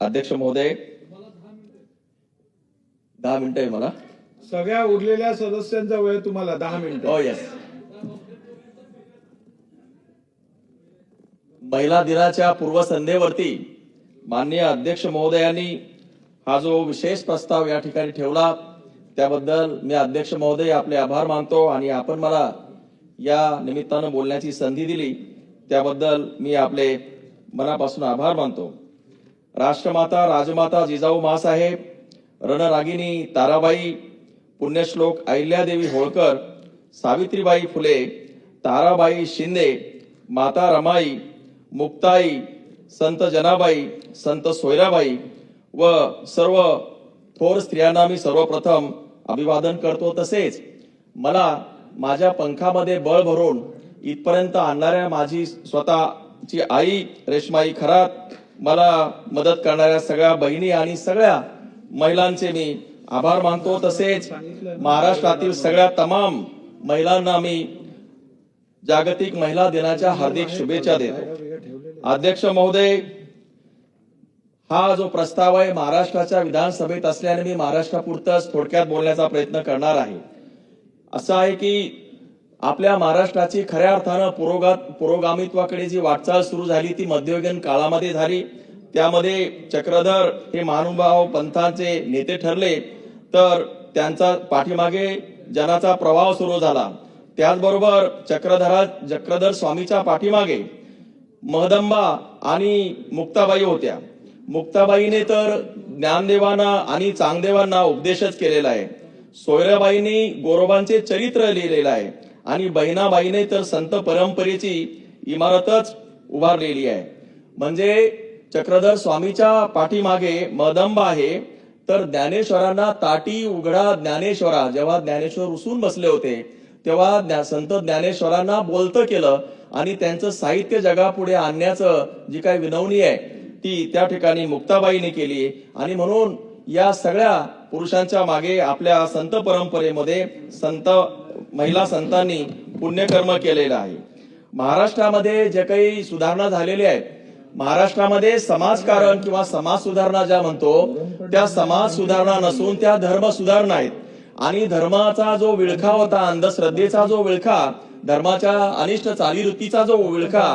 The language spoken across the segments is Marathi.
अध्यक्ष महोदय दहा मिनिटं आहे मला. सगळ्या उरलेल्या सदस्यांचा वेळ तुम्हाला दहा मिनिटं. हो येस महिला दिनाच्या पूर्वसंध्येवरती माननीय अध्यक्ष महोदयांनी हा जो विशेष प्रस्ताव या ठिकाणी ठेवला त्याबद्दल मी अध्यक्ष महोदय आपले आभार मानतो आणि आपण मला या निमित्तानं बोलण्याची संधी दिली त्याबद्दल मी आपले मनापासून आभार मानतो. राष्ट्रमाता राजमाता जिजाऊ मासाहेब रणरागिनी ताराबाई पुण्यश्लोक अहिल्यादेवी होळकर सावित्रीबाई फुले ताराबाई शिंदे माता रमाई मुक्ताई संत जनाबाई संत सोयराबाई व सर्व थोर स्त्रियांना मी सर्वप्रथम अभिवादन करतो तसेच मला माझ्या पंखामध्ये बळ भरून इथपर्यंत आणणाऱ्या माझी स्वतःची आई रेशमाई खरात मला मदत करणाऱ्या सगळ्या बहिणी आणि सगळ्या महिलांचे मी आभार मानतो. तसेच महाराष्ट्रातील सगळ्या तमाम महिलांना मी जागतिक महिला दिनाच्या हार्दिक शुभेच्छा देतो. अध्यक्ष महोदय हा जो प्रस्ताव आहे महाराष्ट्राच्या विधानसभेत असल्याने मी महाराष्ट्रापुरतच थोडक्यात बोलण्याचा प्रयत्न करणार आहे. असं आहे की आपल्या महाराष्ट्राची खऱ्या अर्थानं पुरोगा पुरोगामित्वाकडे जी वाटचाल सुरू झाली ती मध्ययुगीन काळामध्ये झाली. त्यामध्ये चक्रधर हे महानुभाव पंथांचे नेते ठरले. तर त्यांचा पाठीमागे जनाचा प्रवाह सुरू झाला. त्याचबरोबर चक्रधरा चक्रधर स्वामीच्या पाठीमागे महदंबा आणि मुक्ताबाई होत्या. मुक्ताबाईने तर ज्ञानदेवांना आणि चांगदेवांना उपदेशच केलेला आहे. सोयराबाईंनी गोरोबांचे चरित्र लिहिलेलं आहे. आणि बहिणाबाईने तर संत परंपरेची इमारतच उभारलेली आहे. म्हणजे चक्रधर स्वामीच्या पाठीमागे मदंब आहे तर ज्ञानेश्वरांना ताटी उघडा ज्ञानेश्वरा जेव्हा ज्ञानेश्वर उसून बसले होते तेव्हा संत ज्ञानेश्वरांना बोलतं केलं आणि त्यांचं साहित्य जगापुढे आणण्याचं जी काही विनवणी आहे ती त्या ठिकाणी मुक्ताबाईने केली. आणि म्हणून या सगळ्या पुरुषांच्या मागे आपल्या संत परंपरेमध्ये संत महिला संतांनी पुण्यकर्म केलेलं आहे. महाराष्ट्रामध्ये जे काही सुधारणा झालेल्या आहेत महाराष्ट्रामध्ये समाजकारण किंवा समाज सुधारणा ज्या म्हणतो त्या समाज सुधारणा नसून त्या धर्म सुधारणा आहेत. आणि धर्माचा जो विळखा होता अंधश्रद्धेचा जो विळखा धर्माच्या अनिष्ट चालीवृत्तीचा जो विळखा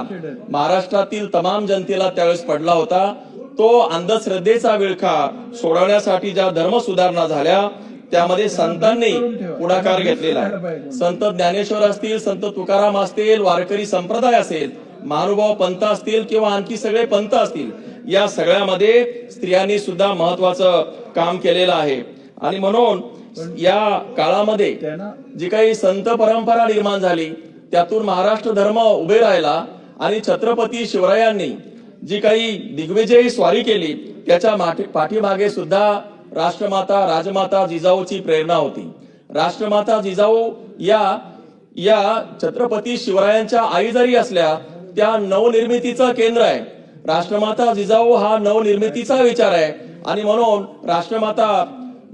महाराष्ट्रातील तमाम जनतेला त्यावेळेस पडला होता तो अंधश्रद्धेचा विळखा सोडवण्यासाठी ज्या धर्म सुधारणा झाल्या त्यामध्ये संतांनी पुढाकार घेतलेला आहे. संत ज्ञानेश्वर असतील संत तुकाराम असतील वारकरी संप्रदाय असेल महानुभाव पंथ असतील किंवा आणखी सगळे पंथ असतील या सगळ्यामध्ये स्त्रियांनी सुद्धा महत्वाचं काम केलेलं आहे. आणि म्हणून या काळामध्ये जी काही संत परंपरा निर्माण झाली त्यातून महाराष्ट्र धर्म उभे राहिला आणि छत्रपती शिवरायांनी जी काही दिग्विजयी स्वारी केली त्याच्या पाठीमागे सुद्धा राष्ट्रमाता राजमाता जिजाऊची प्रेरणा होती. राष्ट्रमाता जिजाऊ या या छत्रपती शिवरायांच्या आई जरी असल्या त्या नवनिर्मितीचं केंद्र आहे. राष्ट्रमाता जिजाऊ हा नवनिर्मितीचा विचार आहे. आणि म्हणून राष्ट्रमाता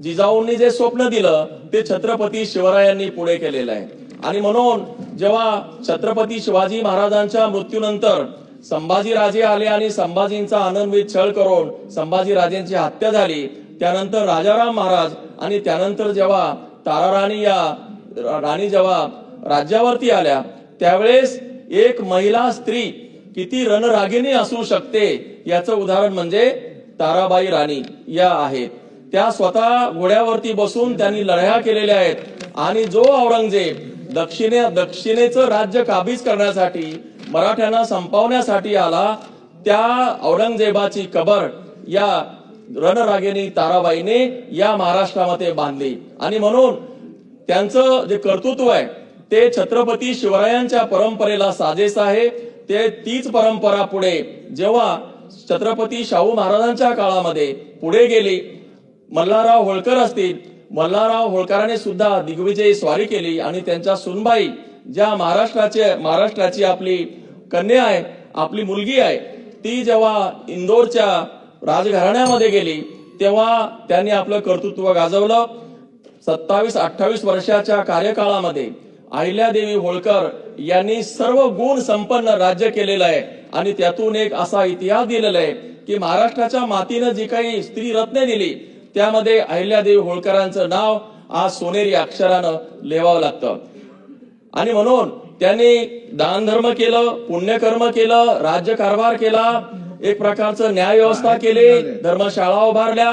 जिजाऊंनी जे स्वप्न दिलं ते छत्रपती शिवरायांनी पुढे केलेलं आहे. आणि म्हणून जेव्हा छत्रपती शिवाजी महाराजांच्या मृत्यूनंतर संभाजीराजे आले आणि संभाजींचा आनंदवित छळ करून संभाजीराजेंची हत्या झाली त्यानंतर राजाराम महाराज आणि त्यानंतर जेव्हा ताराराणी या राणी जेव्हा राज्यावरती आल्या त्यावेळेस एक महिला स्त्री किती रणरागिणी असू शकते याचं उदाहरण म्हणजे ताराबाई राणी या आहेत. त्या स्वतः घोड्यावरती बसून त्यांनी लढ्या केलेल्या आहेत आणि जो औरंगजेब दक्षिणे दक्षिणेचं राज्य काबीज करण्यासाठी मराठ्यांना संपवण्यासाठी आला त्या औरंगजेबाची कबर या रणरागिणी ताराबाईने या महाराष्ट्रामध्ये बांधली. आणि म्हणून त्यांचं जे कर्तृत्व आहे ते छत्रपती शिवरायांच्या परंपरेला साजेस आहे. ते तीच परंपरा पुढे जेव्हा छत्रपती शाहू महाराजांच्या काळामध्ये पुढे गेली मल्हारराव होळकर असतील मल्हारराव होळकराने सुद्धा दिग्विजयी स्वारी केली आणि त्यांच्या सुनबाई ज्या महाराष्ट्राचे महाराष्ट्राची आपली कन्या आहे आपली मुलगी आहे ती जेव्हा इंदोरच्या राजघराण्यामध्ये गेली तेव्हा त्यांनी आपलं कर्तृत्व गाजवलं. सत्तावीस अठ्ठावीस वर्षाच्या कार्यकाळामध्ये अहिल्यादेवी होळकर यांनी सर्व गुण संपन्न राज्य केलेलं आहे. आणि त्यातून एक असा इतिहास दिलेला आहे की महाराष्ट्राच्या मातीनं जी काही स्त्री रत्ने दिली त्यामध्ये अहिल्यादेवी होळकरांचं नाव आज सोनेरी अक्षरानं लिहावं लागतं. आणि म्हणून त्यांनी दान धर्म केलं पुण्यकर्म केलं राज्यकारभार केला एक प्रकारचं न्याय व्यवस्था केली धर्मशाळा उभारल्या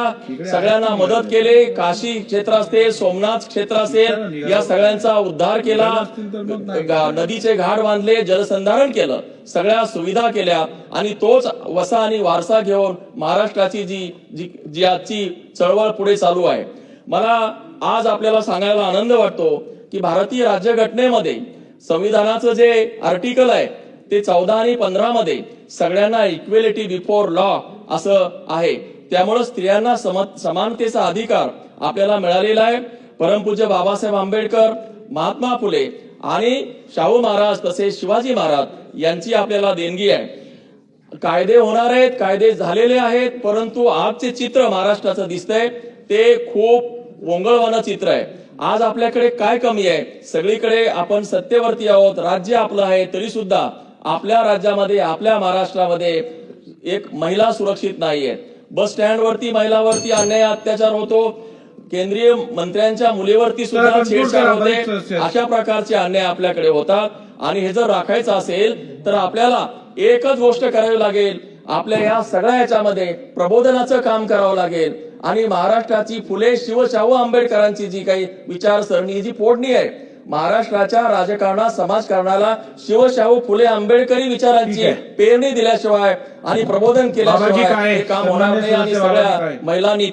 सगळ्यांना मदत केली काशी क्षेत्र असेल सोमनाथ क्षेत्र असेल या सगळ्यांचा उद्धार केला. नदीचे घाट बांधले जलसंधारण केलं सगळ्या सुविधा केल्या आणि तोच वसा आणि वारसा घेऊन महाराष्ट्राची जी जी जी आजची चळवळ पुढे चालू आहे. मला आज आपल्याला सांगायला आनंद वाटतो की भारतीय राज्यघटनेमध्ये संविधानाचं जे आर्टिकल आहे ते चौदा आणि पंधरा मध्ये सगळ्यांना इक्वेलिटी बिफोर लॉ असं आहे. त्यामुळं स्त्रियांना सम- समानतेचा अधिकार आपल्याला मिळालेला आहे. परमपूज्य बाबासाहेब आंबेडकर महात्मा फुले आणि शाहू महाराज तसेच शिवाजी महाराज यांची आपल्याला देणगी आहे. कायदे होणार आहेत कायदे झालेले आहेत परंतु आजचे चित्र महाराष्ट्राचं दिसतंय. ते खूप ओंगळवानं चित्र आहे. आज आपल्याकडे काय कमी आहे? सगळीकडे आपण सत्तेवरती आहोत राज्य आपलं आहे तरी सुद्धा आपल्या राज्यामध्ये आपल्या महाराष्ट्रामध्ये एक महिला सुरक्षित नाहीये. बस स्टँडवरती महिलावरती अन्याय अत्याचार होतो. केंद्रीय मंत्र्यांच्या मुलीवरती सुद्धा छेडछाड होते. अशा प्रकारचे अन्याय आपल्याकडे होतात. आणि हे जर राखायचं असेल तर आपल्याला एकच गोष्ट करावी लागेल. आपल्या या सगळ्या याच्यामध्ये प्रबोधनाचं काम करावं लागेल. आणि महाराष्ट्राची फुले शिवशाहू आंबेडकरांची जी काही विचारसरणी जी फोडणी आहे महाराष्ट्राच्या राजकारणात समाजकारणाला शिवशाहू फुले आंबेडकरी विचारांची. पेरणी दिल्याशिवाय आणि प्रबोधन केल्याशिवाय काम होणार नाही आणि सगळ्या? महिलांनी